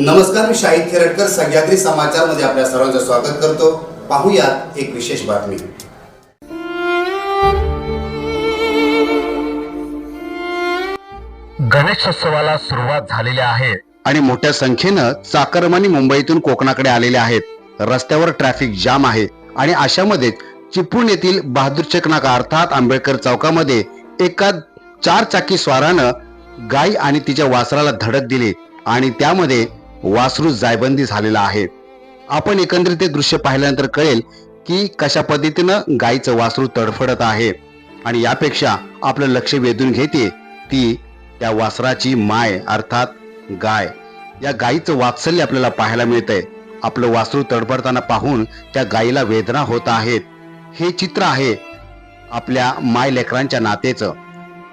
नमस्कार मी शाहिद खेरटकर सह्याद्री समाचारमध्ये आपल्या सर्वांचं स्वागत करतो. पाहूयात एक विशेष बातमी. गणेशोत्सवाला सुरुवात झालेली आहे. आणि मोठ्या संख्येनं चाकरमानी मुंबईतून कोकणाकडे आलेले आहेत. रस्त्यावर ट्रॅफिक जाम आहे आणि अशामध्ये चिपळूण येथील बहादूर चक नाका अर्थात आंबेडकर चौकामध्ये एका चार चाकी स्वारानं गाय आणि तिच्या वासराला धडक दिली आणि त्यामध्ये वासरू जायबंदी झालेला आहे. आपण एकंदरीत ते दृश्य पाहिल्यानंतर कळेल की कशा पद्धतीनं गायीचं वासरू तडफडत आहे आणि यापेक्षा आपलं लक्ष वेधून घेते ती त्या वासराची माय अर्थात गाय. या गायीचं वात्सल्य आपल्याला पाहायला मिळतंय. आपलं वासरू तडफडताना पाहून त्या गायीला वेदना होत आहेत. हे चित्र आहे आपल्या माय लेकरांच्या नातेचं.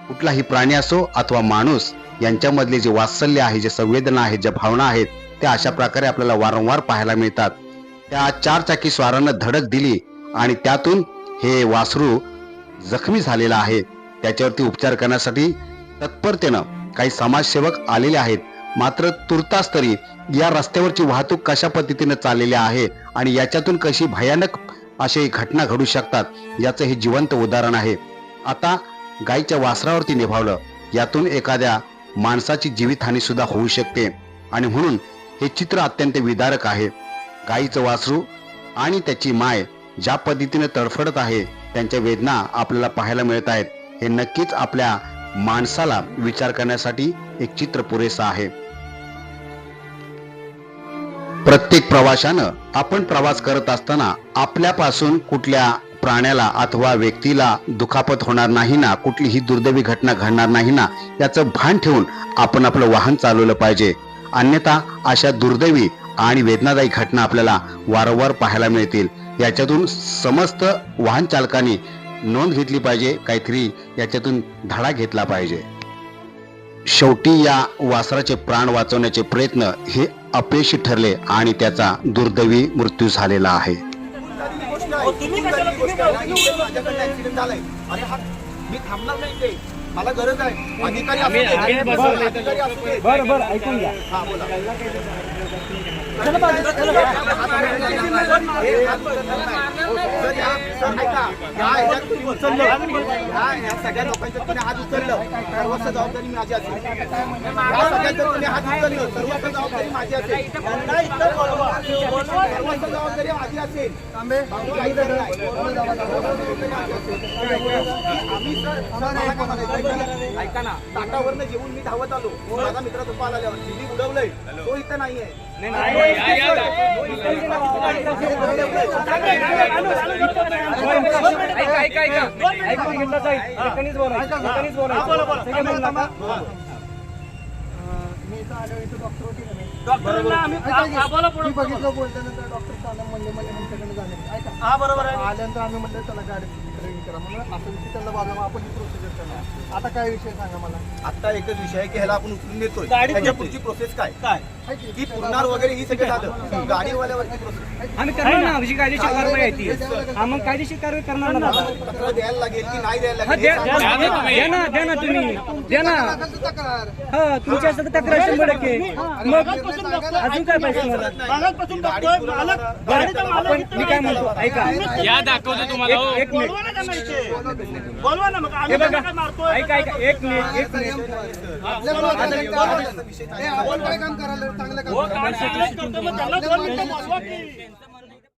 कुठलाही प्राणी असो अथवा माणूस यांच्यामधले जे वात्सल्य आहे जे संवेदना आहेत ज्या भावना आहेत त्या अशा प्रकारे आपल्याला वारंवार पाहायला मिळतात. त्या चार चाकी स्वारानं धडक दिली आणि त्यातून हे वासरू जखमी झालेला आहे. त्याच्यावरती उपचार करण्यासाठी तत्परतेनं काही समाजसेवक आलेले आहेत. मात्र तुर्तास तरी या रस्त्यावरची वाहतूक कशा पद्धतीने चाललेली आहे आणि याच्यातून कशी भयानक अशी घटना घडू शकतात याचं हे जिवंत उदाहरण आहे. आता गायीच्या वासरावरती निभावलं यातून एखाद्या माणसाची जीवितहानी सुद्धा होऊ शकते. आणि म्हणून हे चित्र अत्यंत विदारक आहे. गायीचं वासरू आणि त्याची माय ज्या पद्धतीने तडफडत आहे त्यांच्या वेदना आपल्याला पाहायला मिळत आहेत. हे नक्कीच आपल्या माणसाला विचार करण्यासाठी एक चित्र पुरेसा आहे. प्रत्येक प्रवाशानं आपण प्रवास करत असताना आपल्यापासून कुठल्या प्राण्याला अथवा व्यक्तीला दुखापत होणार नाही ना कुठलीही दुर्दैवी घटना घडणार नाही ना याचं भान ठेवून आपण आपलं वाहन चालवलं पाहिजे. अन्यथा अशा दुर्दैवी आणि वेदनादायी घटना आपल्याला वारंवार पाहायला मिळतील. याच्यातून समस्त वाहन चालकांनी नोंद घेतली पाहिजे काहीतरी याच्यातून धडा घेतला पाहिजे. शेवटी या वासराचे प्राण वाचवण्याचे प्रयत्न हे अपयशी ठरले आणि त्याचा दुर्दैवी मृत्यू झालेला आहे. हा मी थांबणार नाही ते मला गरज आहे अधिकारी असू दे. बरं, अधिकारी असू दे. बरं बरं ऐकून घ्या हा, बोला. चला बाजूला, चला बाजूला. हे हात उचलणार नाही. सर, या- सर, तुम्ही सगळ्या हात उचललं. सर्वस्व जबाबदारी माझी असेल. या सगळ्यांचं तुम्ही हात उचललं. सर्वस्व जबाबदारी माझी असेल. सर्वस्व जबाबदारी माझी असेल. नाही. आम्ही? ऐका ना. ताटावरनं जेवून मी धावत आलो. माझा मित्र तो पाला आल्यावर दिली उडवलंय तो इथं नाहीये. ऐका मी इथं आलो इथं डॉक्टर? डॉक्टरांना आम्ही आम्हाला पुढं- मी बघितलं बोलताना डॉक्टर चालला म्हणले म्हणजे आमच्याकडे झाले. ऐका. हा बरोबर आहे. आल्यानंतर आम्ही गाडी करा. म्हणून असं विषय त्याला बाजूला आपण ही प्रोसिजर करणार. आता काय विषय सांगा मला? आता एकच विषय आहे की ह्याला आपण उचलून देतोय गाडी त्याच्या. पुढची प्रोसेस काय? काय? की? ती पुरणार वगैरे ही सगळं झालं. गाडीवाल्यावरची प्रोसेस आम्ही करणार ना आमची कायदेशीर कारवाई आहे ती. हा, मग कायदेशीर कारवाई करणार ना. तक्रार द्यायला लागेल की नाही द्यायला लागेल द्या हे ना द्या ना तुम्ही. द्या ना. हा तुमच्या तक्रार शंभर टक्के. मग अजून काय पाहिजे मला मालकपासून बघतोय. मालक गाडीचा मालक आपण इथं मी काय नाही. म्हणतो ऐका. या दाखवतो तुम्हाला हो. एक- मिनिट. बोलवा ना त्यांना इथे. बोलवा ना मग. हे बघा त्यांना काय मारतोय. ऐका ऐका. एक मिनिट एक आहे. हो, काम चांगलंच करतो, मग त्यांना दोन मिनिटं बोलवा की.